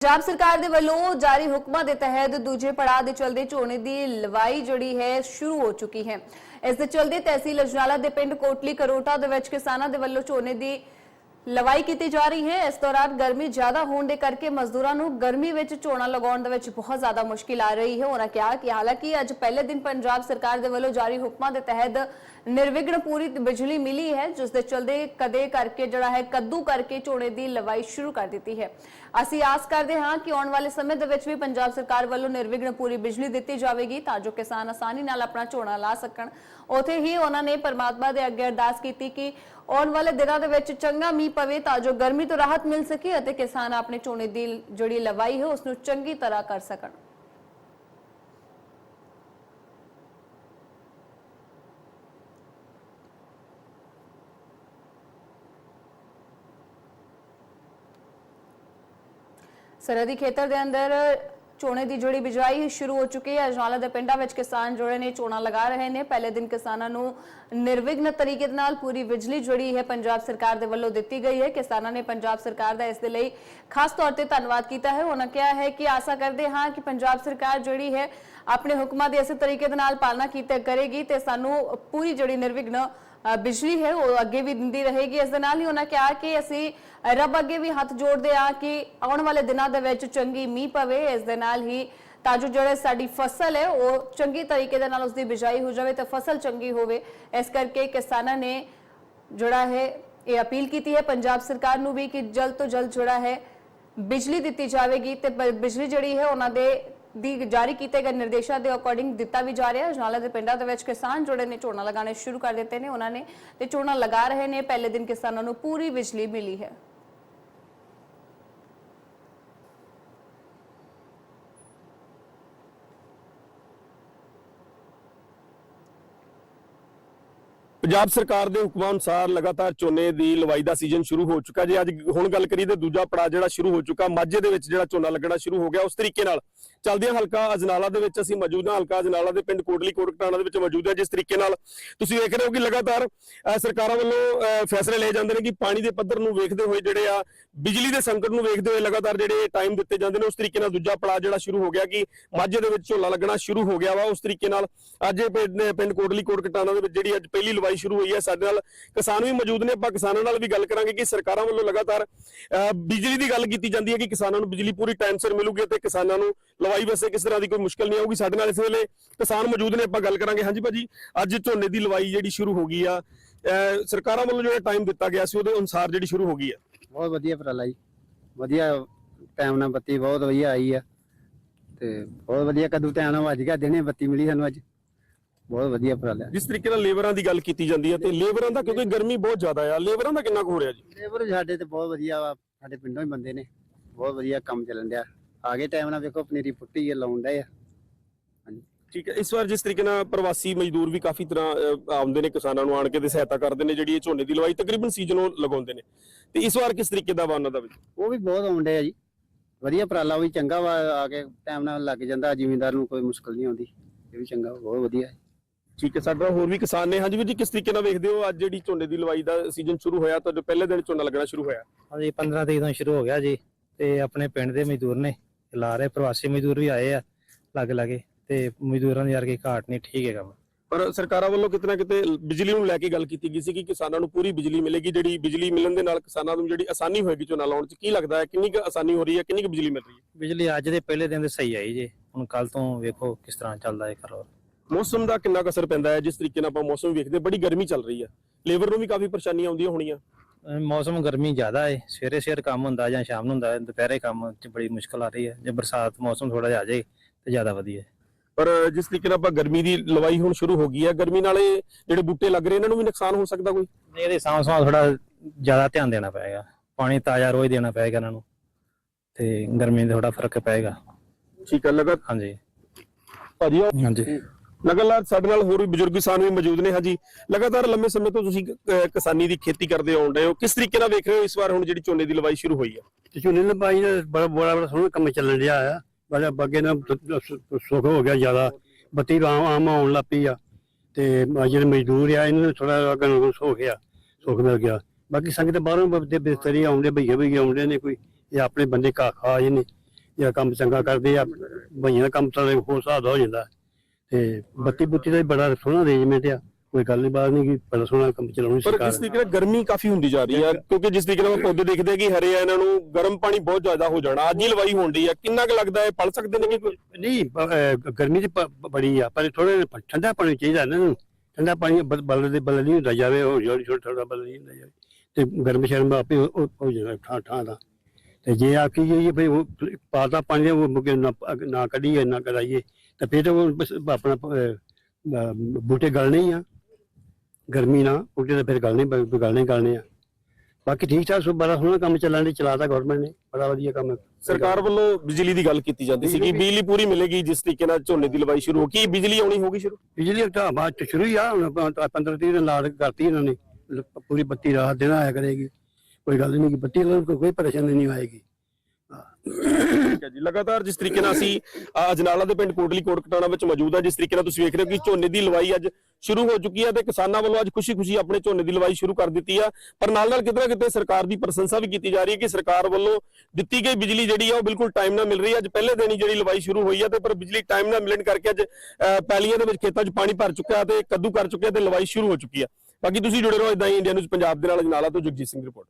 ਪੰਜਾਬ ਸਰਕਾਰ ਦੇ ਵੱਲੋਂ ਜਾਰੀ ਹੁਕਮਾਂ ਦੇ ਤਹਿਤ ਦੂਜੇ ਪੜਾਅ ਦੇ ਚਲਦੇ ਝੋਨੇ ਦੀ ਲਵਾਈ ਜਿਹੜੀ ਹੈ, ਸ਼ੁਰੂ ਹੋ ਚੁੱਕੀ ਹੈ। ਇਸ ਦੇ ਚਲਦੇ ਤਹਿਸੀਲ ਅਜਨਾਲਾ ਦੇ ਪਿੰਡ ਕੋਟਲੀ ਕਰੋਟਾ ਦੇ ਵਿੱਚ ਕਿਸਾਨਾਂ ਦੇ ਵੱਲੋਂ ਝੋਨੇ ਦੀ ਲਵਾਈ ਕੀਤੀ ਜਾ ਰਹੀ ਹੈ। ਇਸ ਦੌਰਾਨ ਗਰਮੀ ਜ਼ਿਆਦਾ ਹੋਣ ਦੇ ਕਰਕੇ ਮਜ਼ਦੂਰਾਂ ਨੂੰ ਗਰਮੀ ਵਿੱਚ ਝੋਨਾ ਲਗਾਉਣ ਦੇ ਵਿੱਚ ਬਹੁਤ ਜ਼ਿਆਦਾ ਮੁਸ਼ਕਿਲ ਆ ਰਹੀ ਹੈ। ਉਹਨਾਂ ਕਿਹਾ ਕਿ ਹਾਲਾਂਕਿ ਅੱਜ ਪਹਿਲੇ ਦਿਨ ਪੰਜਾਬ ਸਰਕਾਰ ਦੇ ਵੱਲੋਂ ਜਾਰੀ ਹੁਕਮਾਂ ਦੇ ਤਹਿਤ ਨਿਰਵਿਘਨ ਪੂਰੀ ਬਿਜਲੀ ਮਿਲੀ ਹੈ, ਜਿਸ ਦੇ ਚਲਦੇ ਕਦੇ ਕਰਕੇ ਜਿਹੜਾ ਹੈ ਕੱਦੂ ਕਰਕੇ ਝੋਨੇ ਦੀ ਲਵਾਈ ਸ਼ੁਰੂ ਕਰ ਦਿੱਤੀ ਹੈ। ਅਸੀਂ ਆਸ ਕਰਦੇ ਹਾਂ ਕਿ ਆਉਣ ਵਾਲੇ ਸਮੇਂ ਦੇ ਵਿੱਚ ਵੀ ਪੰਜਾਬ ਸਰਕਾਰ ਵੱਲੋਂ ਨਿਰਵਿਘਨ ਪੂਰੀ ਬਿਜਲੀ ਦਿੱਤੀ ਜਾਵੇਗੀ ਤਾਂ ਜੋ ਕਿਸਾਨ ਆਸਾਨੀ ਨਾਲ ਆਪਣਾ ਝੋਨਾ ਲਾ ਸਕਣ। ਉਥੇ ਹੀ ਉਹਨਾਂ ਨੇ ਪਰਮਾਤਮਾ ਦੇ ਅੱਗੇ ਅਰਦਾਸ ਕੀਤੀ ਕਿ ਆਉਣ ਵਾਲੇ ਦਿਨਾਂ ਦੇ ਵਿੱਚ ਚੰਗਾ ਮੀਂਹ ਪਵੇ ਤਾਂ ਜੋ ਗਰਮੀ ਤੋਂ ਰਾਹਤ ਮਿਲ ਸਕੇ ਅਤੇ ਕਿਸਾਨ ਆਪਣੇ ਝੋਨੇ ਦੀ ਜਿਹੜੀ ਲਵਾਈ ਹੈ, ਉਸ ਨੂੰ ਚੰਗੀ ਤਰ੍ਹਾਂ ਕਰ ਸਕਣ। ਸਰਹੱਦੀ ਖੇਤਰ ਦੇ ਅੰਦਰ ਝੋਨੇ ਦੀ ਜਿਹੜੀ ਬਿਜਾਈ ਸ਼ੁਰੂ ਹੋ ਚੁੱਕੀ ਹੈ। ਅਜਨਾਲਾ ਦੇ ਪਿੰਡਾਂ ਵਿੱਚ ਕਿਸਾਨ ਜੁੜੇ ਨੇ ਝੋਨਾ ਲਗਾ ਰਹੇ ਨੇ। ਪਹਿਲੇ ਦਿਨ ਕਿਸਾਨਾਂ ਨੂੰ ਨਿਰਵਿਘਨ ਤਰੀਕੇ ਨਾਲ ਪੂਰੀ ਬਿਜਲੀ ਜਿਹੜੀ ਹੈ ਪੰਜਾਬ ਸਰਕਾਰ ਦੇ ਵੱਲੋਂ ਦਿੱਤੀ ਗਈ ਹੈ। ਕਿਸਾਨਾਂ ਨੇ ਪੰਜਾਬ ਸਰਕਾਰ ਦਾ ਇਸ ਦੇ ਲਈ ਖਾਸ ਤੌਰ ਤੇ ਧੰਨਵਾਦ ਕੀਤਾ ਹੈ। ਉਹਨਾਂ ਕਿਹਾ ਹੈ ਕਿ ਆਸ਼ਾ ਕਰਦੇ ਹਾਂ ਕਿ ਪੰਜਾਬ ਸਰਕਾਰ ਜਿਹੜੀ ਹੈ, ਆਪਣੇ ਹੁਕਮਾਂ ਦੀ ਇਸੇ ਤਰੀਕੇ ਦੇ ਨਾਲ ਪਾਲਣਾ ਕੀਤੇ ਕਰੇਗੀ ਤੇ ਸਾਨੂੰ ਪੂਰੀ ਜਿਹੜੀ ਨਿਰਵਿਘਨ ਬਿਜਲੀ ਹੈ, ਉਹ ਅੱਗੇ ਵੀ ਦਿੰਦੀ ਰਹੇਗੀ। ਇਸ ਦੇ ਨਾਲ ਹੀ ਉਹਨਾਂ ਕਿਹਾ ਕਿ ਅਸੀਂ ਰੱਬ ਅੱਗੇ ਵੀ ਹੱਥ ਜੋੜਦੇ ਆ ਕਿ ਆਉਣ ਵਾਲੇ ਦਿਨਾਂ ਦੇ ਵਿੱਚ ਚੰਗੀ ਮੀਂਹ ਪਵੇ। ਇਸ ਦੇ ਨਾਲ ਹੀ ਤਾਂ ਜੋ ਜਿਹੜੇ ਸਾਡੀ ਫਸਲ ਹੈ, ਉਹ ਚੰਗੀ ਤਰੀਕੇ ਦੇ ਨਾਲ ਉਸ ਦੀ ਬਿਜਾਈ ਹੋ ਜਾਵੇ ਤੇ ਫਸਲ ਚੰਗੀ ਹੋਵੇ। ਇਸ ਕਰਕੇ ਕਿਸਾਨਾਂ ਨੇ ਜਿਹੜਾ ਹੈ, ਇਹ ਅਪੀਲ ਕੀਤੀ ਹੈ, ਪੰਜਾਬ ਸਰਕਾਰ ਨੂੰ ਵੀ ਕਿ ਜਲਦ ਤੋਂ ਜਲਦ ਜਿਹੜਾ ਹੈ, ਬਿਜਲੀ ਦਿੱਤੀ ਜਾਵੇਗੀ ਤੇ ਬ- ਬਿਜਲੀ ਜਿਹੜੀ ਹੈ, ਉਹਨਾਂ ਦੇ ਦੀ ਜਾਰੀ ਕੀਤੇ ਗਏ ਨਿਰਦੇਸ਼ਾਂ ਦੇ ਅਕੋਰਡਿੰਗ ਦਿੱਤਾ ਵੀ ਜਾ ਰਿਹਾ ਹੈ। ਜਨਾਲਾ ਦੇ ਪਿੰਡਾਂ ਦੇ ਵਿੱਚ ਕਿਸਾਨ ਜੁੜੇ ਨੇ, ਝੋਨਾ ਲਗਾਉਣੇ ਸ਼ੁਰੂ ਕਰ ਦਿੱਤੇ ਨੇ। ਉਹਨਾਂ ਨੇ ਤੇ ਝੋਨਾ ਲਗਾ ਰਹੇ ਨੇ। ਪਹਿਲੇ ਦਿਨ ਕਿਸਾਨਾਂ ਨੂੰ ਪੂਰੀ ਬਿਜਲੀ ਮਿਲੀ ਹੈ। ਪੰਜਾਬ ਸਰਕਾਰ ਦੇ ਹੁਕਮਾਂ ਅਨੁਸਾਰ ਲਗਾਤਾਰ ਝੋਨੇ ਦੀ ਲਵਾਈ ਦਾ ਸੀਜ਼ਨ ਸ਼ੁਰੂ ਹੋ ਚੁੱਕਾ ਜੇ ਅੱਜ ਹੁਣ ਗੱਲ ਕਰੀਏ ਤੇ ਦੂਜਾ ਪੜਾਅ ਜਿਹੜਾ ਸ਼ੁਰੂ ਹੋ ਚੁੱਕਾ ਮਾਝੇ ਦੇ ਵਿੱਚ ਜਿਹੜਾ ਝੋਨਾ ਲੱਗਣਾ ਸ਼ੁਰੂ ਹੋ ਗਿਆ ਉਸ ਤਰੀਕੇ ਨਾਲ ਚਲਦਿਆਂ ਹਲਕਾ ਅਜਨਾਲਾ ਦੇ ਵਿੱਚ ਅਸੀਂ ਮੌਜੂਦ ਹਾਂ ਹਲਕਾ ਅਜਨਾਲਾ ਦੇ ਪਿੰਡ ਕੋਟਲੀ ਕੋਟਕਟਾਣਾ ਦੇ ਵਿੱਚ ਮੌਜੂਦ ਹਾਂ ਜਿਸ ਤਰੀਕੇ ਨਾਲ ਤੁਸੀਂ ਵੇਖ ਰਹੇ ਹੋ ਕਿ ਲਗਾਤਾਰ ਸਰਕਾਰਾਂ ਵੱਲੋਂ ਅਹ, ਫੈਸਲੇ ਲਏ ਜਾਂਦੇ ਨੇ ਕਿ ਪਾਣੀ ਦੇ ਪੱਧਰ ਨੂੰ ਵੇਖਦੇ ਹੋਏ ਜਿਹੜੇ ਆ ਬਿਜਲੀ ਦੇ ਸੰਕਟ ਨੂੰ ਵੇਖਦੇ ਹੋਏ ਲਗਾਤਾਰ ਜਿਹੜੇ ਟਾਈਮ ਦਿੱਤੇ ਜਾਂਦੇ ਨੇ ਉਸ ਤਰੀਕੇ ਨਾਲ ਦੂਜਾ ਪੜਾਅ ਜਿਹੜਾ ਸ਼ੁਰੂ ਹੋ ਗਿਆ ਕਿ ਮਾਝੇ ਦੇ ਵਿੱਚ ਝੋਨਾ ਲੱਗਣਾ ਸ਼ੁਰੂ ਹੋ ਗਿਆ ਵਾ ਉਸ ਤਰੀਕੇ ਨਾਲ ਅੱਜ ਪਿੰਡ ਪਿੰਡ ਕੋਟਲੀ ਕੋਟਕਟਾਣਾ ਦੇ ਵਿੱਚ ਜਿਹੜੀ ਅੱਜ ਪਹਿਲੀ ਲਵਾਈ ਸ਼ੁਰੂ ਹੋਈ ਹੈ ਸਾਡੇ ਨਾਲ। ਕਿਸਾਨ ਵੀ ਮੌਜੂਦ ਨੇ, ਆਪਾਂ ਕਿਸਾਨਾਂ ਨਾਲ ਵੀ ਗੱਲ ਕਰਾਂਗੇ ਕਿ ਸਰਕਾਰਾਂ ਵੱਲੋਂ ਲਗਾਤਾਰ ਬਿਜਲੀ ਦੀ ਗੱਲ ਕੀਤੀ ਜਾਂਦੀ ਹੈ ਕਿ ਕਿਸਾਨਾਂ ਨੂੰ ਬਿਜਲੀ ਪੂਰੀ ਟਾਈਮ ਸਿਰ ਮਿਲੂਗੀ ਤੇ ਕਿਸਾਨਾਂ ਨੂੰ ਲਵਾਈ ਵਾਸਤੇ ਕਿਸ ਤਰ੍ਹਾਂ ਦੀ ਕੋਈ ਮੁਸ਼ਕਲ ਨਹੀਂ ਆਊਗੀ। ਸਾਡੇ ਨਾਲ ਇਸ ਵੇਲੇ ਕਿਸਾਨ ਮੌਜੂਦ ਨੇ, ਆਪਾਂ ਗੱਲ ਕਰਾਂਗੇ। ਹਾਂਜੀ ਭਾਜੀ, ਅੱਜ ਝੋਨੇ ਦੀ ਲਵਾਈ ਜਿਹੜੀ ਸ਼ੁਰੂ ਹੋ ਗਈ ਆ ਸਰਕਾਰਾਂ ਵੱਲੋਂ ਜਿਹੜਾ ਟਾਈਮ ਦਿੱਤਾ ਗਿਆ ਸੀ, ਉਹਦੇ ਅਨੁਸਾਰ ਜਿਹੜੀ ਸ਼ੁਰੂ ਹੋ ਗਈ ਆ। ਬਹੁਤ ਵਧੀਆ ਉਪਰਾਲਾ ਜੀ। ਵਧੀਆ ਟਾਈਮ ਨਾਲ ਬੱਤੀ ਬਹੁਤ ਵਧੀਆ ਆਈ ਆ। ਤੇ ਬਹੁਤ ਵਧੀਆ ਕਦੋਂ ਟਾਈਮ ਨਾਲ ਵੱਜ ਗਿਆ ਦਿਨੇ ਬੱਤੀ ਮਿਲੀ ਸਾਨੂੰ ਅੱਜ। ਬਹੁਤ ਵਧੀਆ ਉਪਰਾਲਾ ਜਿਸ ਤਰੀਕੇ ਨਾਲ ਲੇਬਰਾਂ ਦੀ ਗੱਲ ਕੀਤੀ ਜਾਂਦੀ ਹੈ ਤੇ ਲੇਬਰਾਂ ਦਾ ਕਿਉਂਕਿ ਗਰਮੀ ਬਹੁਤ ਜ਼ਿਆਦਾ ਆ ਲੇਬਰਾਂ ਦਾ ਕਿੰਨਾ ਕੁ ਹੋ ਰਿਹਾ ਜੀ? ਲੇਬਰ ਸਾਡੇ ਤੇ ਬਹੁਤ ਵਧੀਆ ਵਾ ਸਾਡੇ ਪਿੰਡੋਂ ਹੀ ਬੰਦੇ ਨੇ ਬਹੁਤ ਵਧੀਆ ਕੰਮ ਚੱਲਣ ਡਿਆ। ਆਗੇ ਟਾਈਮ ਨਾਲ ਵੇਖੋ ਪਨੀਰੀ ਪੁੱਟੀ ਹੈ ਲਾਉਣ ਡਏ ਆ। ਠੀਕ ਹੈ ਇਸ ਵਾਰ ਜਿਸ ਤਰੀਕੇ ਨਾਲ ਪ੍ਰਵਾਸੀ ਮਜ਼ਦੂਰ ਵੀ ਕਾਫੀ ਤਰ੍ਹਾਂ ਅਹ, ਆਉਂਦੇ ਨੇ ਕਿਸਾਨਾਂ ਨੂੰ ਆਣ ਕੇ ਤੇ ਸਹਾਇਤਾ ਕਰਦੇ ਨੇ ਜਿਹੜੀ ਇਹ ਝੋਨੇ ਦੀ ਲਵਾਈ ਤਕਰੀਬਨ ਸੀਜ਼ਨ ਲਗਾਉਂਦੇ ਨੇ। ਤੇ ਇਸ ਵਾਰ ਕਿਸ ਤਰੀਕੇ ਦਾ ਵਾ ਉਹਨਾਂ ਦਾ ਵੀ? ਉਹ ਵੀ ਬਹੁਤ ਆਉਣ ਡਏ ਆ ਜੀ। ਵਧੀਆ ਉਪਰਾਲਾ ਉਹ ਵੀ ਚੰਗਾ ਵਾ ਆ ਕੇ ਟਾਈਮ ਨਾਲ ਲੱਗ ਜਾਂਦਾ ਜ਼ਿਮੀਂਦਾਰ ਨੂੰ ਕੋਈ ਮੁਸ਼ਕਲ ਨਹੀਂ ਆਉਂਦੀ। ਇਹ ਵੀ ਚੰਗਾ ਬਹੁਤ ਵਧੀਆ। ਹੈ ਠੀਕ ਹੈ ਸਾਡੇ ਹੋਰ ਵੀ ਕਿਸਾਨ ਨੇ। ਹਾਂਜੀ ਵੀਰ ਜੀ ਕਿਸ ਤਰੀਕੇ ਨਾਲ ਵੇਖਦੇ ਹੋ ਅੱਜ ਜਿਹੜੀ ਝੋਨੇ ਦੀ ਲਵਾਈ ਦਾ ਸੀਜ਼ਨ ਸ਼ੁਰੂ ਹੋਇਆ ਤਾਂ ਜੋ ਪਹਿਲੇ ਦਿਨ ਝੋਨਾ ਲੱਗਣਾ ਸ਼ੁਰੂ ਹੋਇਆ? ਹਾਂਜੀ 15 ਤਰੀਕ ਤੋਂ ਸ਼ੁਰੂ ਹੋ ਗਿਆ ਜੀ ਤੇ ਆਪਣੇ ਪਿੰਡ ਦੇ ਮਜ਼ਦੂਰ ਨੇ ਲਾ ਰਹੇ ਪ੍ਰਵਾਸੀ ਮਜ਼ਦੂਰ ਵੀ ਆਏ ਆ ਲੱਗ ਲਾਗੇ ਤੇ ਮਜ਼ਦੂਰਾਂ ਦੀ ਯਾਰ ਕੀ ਘਾਟ ਨਹੀਂ ਠੀਕ ਹੈ ਕੰਮ ਪਰ ਸਰਕਾਰਾਂ ਵੱਲੋਂ ਕਿਤੇ ਨਾ ਕਿਤੇ ਬਿਜਲੀ ਨੂੰ ਲੈ ਕੇ ਗੱਲ ਕੀਤੀ ਗਈ ਸੀ ਕਿ ਕਿਸਾਨਾਂ ਨੂੰ ਪੂਰੀ ਬਿਜਲੀ ਮਿਲੇਗੀ ਜਿਹੜੀ ਬਿਜਲੀ ਮਿਲਣ ਦੇ ਨਾਲ ਕਿਸਾਨਾਂ ਨੂੰ ਜਿਹੜੀ ਆਸਾਨੀ ਹੋਏਗੀ ਝੋਨਾ ਲਾਉਣ 'ਚ। ਕੀ ਲੱਗਦਾ ਹੈ ਕਿੰਨੀ ਕੁ ਆਸਾਨੀ ਹੋ ਰਹੀ ਹੈ ਕਿੰਨੀ ਕੁ ਬਿਜਲੀ ਮਿਲ ਰਹੀ ਹੈ? ਬਿਜਲੀ ਅੱਜ ਦੇ ਪਹਿਲੇ ਦਿਨ ਦੇ ਸਹੀ ਆਈ ਜੀ। ਹੁਣ ਕੱਲ ਤੋਂ ਵੇਖੋ ਕਿਸ ਤਰ੍ਹਾਂ ਚੱਲਦਾ ਹੈ ਕਰੋ। ਮੌਸਮ ਦਾ ਕਿੰਨਾ ਅਸਰ ਪੈਂਦਾ ਹੈ ਜਿਸ ਤਰੀਕੇ ਨਾਲ ਆਪਾਂ ਮੌਸਮ ਵੇਖਦੇ ਬੜੀ ਗਰਮੀ ਚੱਲ ਰਹੀ ਹੈ। ਲੇਬਰ ਨੂੰ ਵੀ ਕਾਫੀ ਪਰੇਸ਼ਾਨੀਆਂ ਆਉਂਦੀਆਂ ਹੋਣੀਆਂ। ਅਹ ਮੌਸਮ ਗਰਮੀ ਜ਼ਿਆਦਾ ਹੈ ਸਵੇਰੇ ਸਵੇਰ ਕੰਮ ਹੁੰਦਾ ਜਾਂ ਸ਼ਾਮ ਨੂੰ ਹੁੰਦਾ ਹੈ ਦੁਪਹਿਰੇ ਕੰਮ 'ਚ ਬੜੀ ਮੁਸ਼ਕਲ ਆ ਰਹੀ ਹੈ। ਜੇ ਬਰਸਾਤ ਮੌਸਮ ਥੋੜਾ ਜਿਹਾ ਆ ਜਾਏ ਤੇ ਜ਼ਿਆਦਾ ਵਧੀਆ ਹੈ ਪਰ ਜਿਸ ਤਰੀਕੇ ਨਾਲ ਆਪਾਂ ਗਰਮੀ ਦੀ ਲਵਾਈ ਹੁਣ ਸ਼ੁਰੂ ਹੋ ਗਈ ਹੈ ਗਰਮੀ ਨਾਲ ਇਹ ਜਿਹੜੇ ਬੂਟੇ ਲੱਗ ਰਹੇ ਇਹਨਾਂ ਨੂੰ ਵੀ ਨੁਕਸਾਨ ਹੋ ਸਕਦਾ ਕੋਈ? ਇਹਦੇ ਸਾਂਭ ਸਾਂਭ ਥੋੜਾ ਜ਼ਿਆਦਾ ਧਿਆਨ ਦੇਣਾ ਪਏਗਾ। ਪਾਣੀ ਤਾਜ਼ਾ ਰੋਜ਼ ਦੇਣਾ ਪਏਗਾ ਇਹਨਾਂ ਨੂੰ ਤੇ ਗਰਮੀ ਦਾ ਥੋੜਾ ਫ਼ਰਕ ਪਏਗਾ। ਠੀਕ ਹੈ ਲਗਾ ਹਾਂਜੀ। ਭਾਜੀ ਹਾਂਜੀ। ਲਗਾਤਾਰ ਸਾਡੇ ਨਾਲ ਹੋਰ ਵੀ ਬਜ਼ੁਰਗ ਕਿਸਾਨ ਵੀ ਮੌਜੂਦ ਨੇ, ਹਾਂਜੀ। ਲਗਾਤਾਰ ਲੰਮੇ ਸਮੇਂ ਤੋਂ ਤੁਸੀਂ ਕਿਸਾਨੀ ਦੀ ਖੇਤੀ ਕਰਦੇ ਆਉਣ ਰਹੇ ਹੋ। ਕਿਸ ਤਰੀਕੇ ਨਾਲ ਵੇਖ ਰਹੇ ਹੋ ਇਸ ਵਾਰ ਹੁਣ ਜਿਹੜੀ ਝੋਨੇ ਦੀ ਲਵਾਈ ਸ਼ੁਰੂ ਹੋਈ ਹੈ? ਝੋਨੇ ਦਾ ਪਾਈ ਦਾ ਬੜਾ ਬੜਾ ਬੜਾ ਸੋਹਣਾ ਕੰਮ ਚੱਲਣ ਰਿਹਾ ਆ। ਬੜਾ ਬੱਗੇ ਨਾਲ ਸੁੱਖ ਹੋ ਗਿਆ ਜ਼ਿਆਦਾ। ਬੱਤੀ ਆਮ ਆਮ ਆਉਣ ਲੱਗ ਪਈ ਆ। ਤੇ ਜਿਹੜੇ ਮਜ਼ਦੂਰ ਆ, ਇਹਨਾਂ ਨੂੰ ਥੋੜਾ ਅੱਗੇ ਨੂੰ ਸੁੱਖ ਗਿਆ ਸੁੱਖ ਮਿਲ ਗਿਆ। ਬਾਕੀ ਸੰਗਤ ਬਾਹਰੋਂ ਦੇ ਬਿਸਤਰੀ ਆਉਂਦੇ ਭਈਏ ਭਈਏ ਆਉਂਦੇ ਨੇ ਕੋਈ। ਇਹ ਆਪਣੇ ਬੰਦੇ ਘਾ ਖਾ ਆਏ ਨੇ। ਜਾਂ ਕੰਮ ਚੰਗਾ ਕਰਦੇ ਆ ਭਈਆਂ ਦਾ ਕੰਮ ਤਾਂ ਹੋਰ ਹਿਸਾਬ ਦਾ ਹੋ ਜਾਂਦਾ। ਤੇ ਬੱਤੀ ਬੁੱਤੀ ਦਾ ਵੀ ਬੜਾ ਸੋਹਣਾ ਅਰੇਂਜਮੈਂਟ ਆ। ਕੋਈ ਗੱਲ ਨਹੀਂ ਬਾਤ ਨਹੀਂ ਕਿ ਬੜਾ ਸੋਹਣਾ ਕੰਮ ਚਲਾਉਣੀ ਪਰ ਸਰਕਾਰ ਜਿਸ ਤਰੀਕੇ ਨਾਲ ਗਰਮੀ ਕਾਫੀ ਹੁੰਦੀ ਜਾ ਰਹੀ ਹੈ ਕਿਉਂਕਿ ਜਿਸ ਤਰੀਕੇ ਨਾਲ ਆਪਾਂ ਪੌਦੇ ਦੇਖਦੇ ਆ ਕਿ ਹਰੇ ਆ ਇਹਨਾਂ ਨੂੰ ਗਰਮ ਪਾਣੀ ਬਹੁਤ ਜ਼ਿਆਦਾ ਹੋ ਜਾਣਾ ਅੱਜ ਹੀ ਲਵਾਈ ਹੋਣ ਦੀ ਆ। ਕਿੰਨਾ ਕੁ ਲੱਗਦਾ ਹੈ ਪੜ ਸਕਦੇ ਨੇ ਕਿ ਨਹੀਂ ਅਹ ਗਰਮੀ ਦੀ ਪ- ਬੜੀ ਆ ਪਰ ਥੋੜੇ ਠੰਡਾ ਪਾਣੀ ਚਾਹੀਦਾ ਨਾ। ਇਹਨੂੰ। ਠੰਡਾ ਪਾਣੀ ਬਲ ਬਲ ਦੇ ਬਲ ਨਹੀਂ ਹੁੰਦਾ ਜਾਵੇ ਉਹ ਛੋਟਾ ਛੋਟਾ ਥੋੜਾ ਬਲ ਨਹੀਂ ਹੁੰਦਾ ਜਾਵੇ। ਤੇ ਗਰਮ ਸ਼ਰਮ ਆਪੇ ਉਹ- ਉਹ ਹੋ ਜਾਣਾ ਠਾਂ ਠਾਂ ਦਾ। ਤੇ ਜੇ ਆਖੀ ਜਾਈਏ ਭਈ ਉਹ ਪਾਤਾ ਪਾਣੀ ਉਹ ਮੁਕੇ ਨਾ ਨਾ ਕੱਢੀਏ ਨਾ ਕਰਾਈਏ। ਤਾਂ ਫਿਰ ਤਾਂ ਉਹ ਬਸ ਆਪਣਾ ਅਹ, ਅਹ, ਬੂਟੇ ਗਲਣੇ ਹੀ ਆ। ਗਰਮੀ ਨਾਲ ਬੂਟੇ ਤਾਂ ਫਿਰ ਗਲਣੇ ਬ- ਗਲਣੇ ਹੀ ਗਲਣੇ ਆ। ਬਾਕੀ ਠੀਕ ਠਾਕ ਸੋ ਬੜਾ ਸੋਹਣਾ ਕੰਮ ਚੱਲਣ ਦੀ ਚਲਾਤਾ ਗਵਰਨਮੈਂਟ ਨੇ ਬੜਾ ਵਧੀਆ ਕੰਮ ਸਰਕਾਰ ਵੱਲੋਂ ਬਿਜਲੀ ਦੀ ਗੱਲ ਕੀਤੀ ਜਾਂਦੀ ਸੀ ਕਿ ਬਿਜਲੀ ਪੂਰੀ ਮਿਲੇਗੀ ਜਿਸ ਤਰੀਕੇ ਨਾਲ ਝੋਨੇ ਦੀ ਲਵਾਈ ਸ਼ੁਰੂ ਹੋ ਕੀ ਬਿਜਲੀ ਆਉਣੀ ਹੋਗੀ ਸ਼ੁਰੂ? ਬਿਜਲੀ ਤਾਂ ਬਾਅਦ ਚ ਸ਼ੁਰੂ ਹੀ ਆ ਹੁਣ 15 30 ਦਿਨ ਲਾਟ ਕਰਤੀ ਇਹਨਾਂ ਨੇ ਲ- ਪੂਰੀ ਬੱਤੀ ਰਾਤ ਦਿਨ ਆਇਆ ਕਰੇਗੀ। ਕੋਈ ਗੱਲ ਨਹੀਂ ਕਿ ਬੱਤੀ ਨਾਲ ਕੋਈ ਕੋਈ ਪਰੇਸ਼ਾਨੀ ਨਹੀਂ ਆਏਗੀ। ਠੀਕ ਹੈ ਜੀ। ਲਗਾਤਾਰ ਜਿਸ ਤਰੀਕੇ ਨਾਲ ਅਸੀਂ ਅ, ਅਜਨਾਲਾ ਦੇ ਪਿੰਡ ਕੋਟਲੀ ਕੋਟ ਕਟਾਣਾ ਵਿੱਚ ਮੌਜੂਦ ਆ ਜਿਸ ਤਰੀਕੇ ਨਾਲ ਤੁਸੀਂ ਵੇਖ ਰਹੇ ਹੋ ਕਿ ਝੋਨੇ ਦੀ ਲਵਾਈ ਅੱਜ ਸ਼ੁਰੂ ਹੋ ਚੁੱਕੀ ਹੈ ਤੇ ਕਿਸਾਨਾਂ ਵੱਲੋਂ ਅੱਜ ਖੁਸ਼ੀ-ਖੁਸ਼ੀ ਆਪਣੇ ਝੋਨੇ ਦੀ ਲਵਾਈ ਸ਼ੁਰੂ ਕਰ ਦਿੱਤੀ ਆ। ਪਰ ਨਾਲ-ਨਾਲ ਕਿਤੇ ਨਾ ਕਿਤੇ ਸਰਕਾਰ ਦੀ ਪ੍ਰਸ਼ੰਸਾ ਵੀ ਕੀਤੀ ਜਾ ਰਹੀ ਹੈ ਕਿ ਸਰਕਾਰ ਵੱਲੋਂ ਦਿੱਤੀ ਗਈ ਬਿਜਲੀ ਜਿਹੜੀ ਆ ਉਹ ਬਿਲਕੁਲ ਟਾਈਮ ਨਾਲ ਮਿਲ ਰਹੀ ਹੈ। ਅੱਜ ਪਹਿਲੇ ਦਿਨ ਹੀ ਜਿਹੜੀ ਲਵਾਈ ਸ਼ੁਰੂ ਹੋਈ ਹੈ ਤੇ ਪਰ ਬਿਜਲੀ ਟਾਈਮ ਨਾਲ ਮਿਲਣ ਕਰਕੇ ਅੱਜ ਅ, ਪੈਲੀਆਂ ਦੇ ਵਿੱਚ ਖੇਤਾਂ 'ਚ ਪਾਣੀ ਭਰ ਚੁੱਕਾ ਤੇ ਕੱਦੂ ਕਰ ਚੁੱਕਿਆ ਤੇ ਲਵਾਈ ਸ਼ੁਰੂ ਹੋ ਚੁੱਕੀ ਹੈ ਬਾਕੀ ਤੁਸੀਂ ਜੁੜੇ ਰਹੋ ਇਦਾਂ ਹੀ ਇੰਡੀਆ ਨਿਊਜ਼ ਪੰਜਾਬ ਦੇ ਨਾਲ ਅਜਨਾਲਾ ਤੋਂ ਜਗਜੀਤ ਸਿੰਘ ਦੀ ਰਿਪੋਰਟ।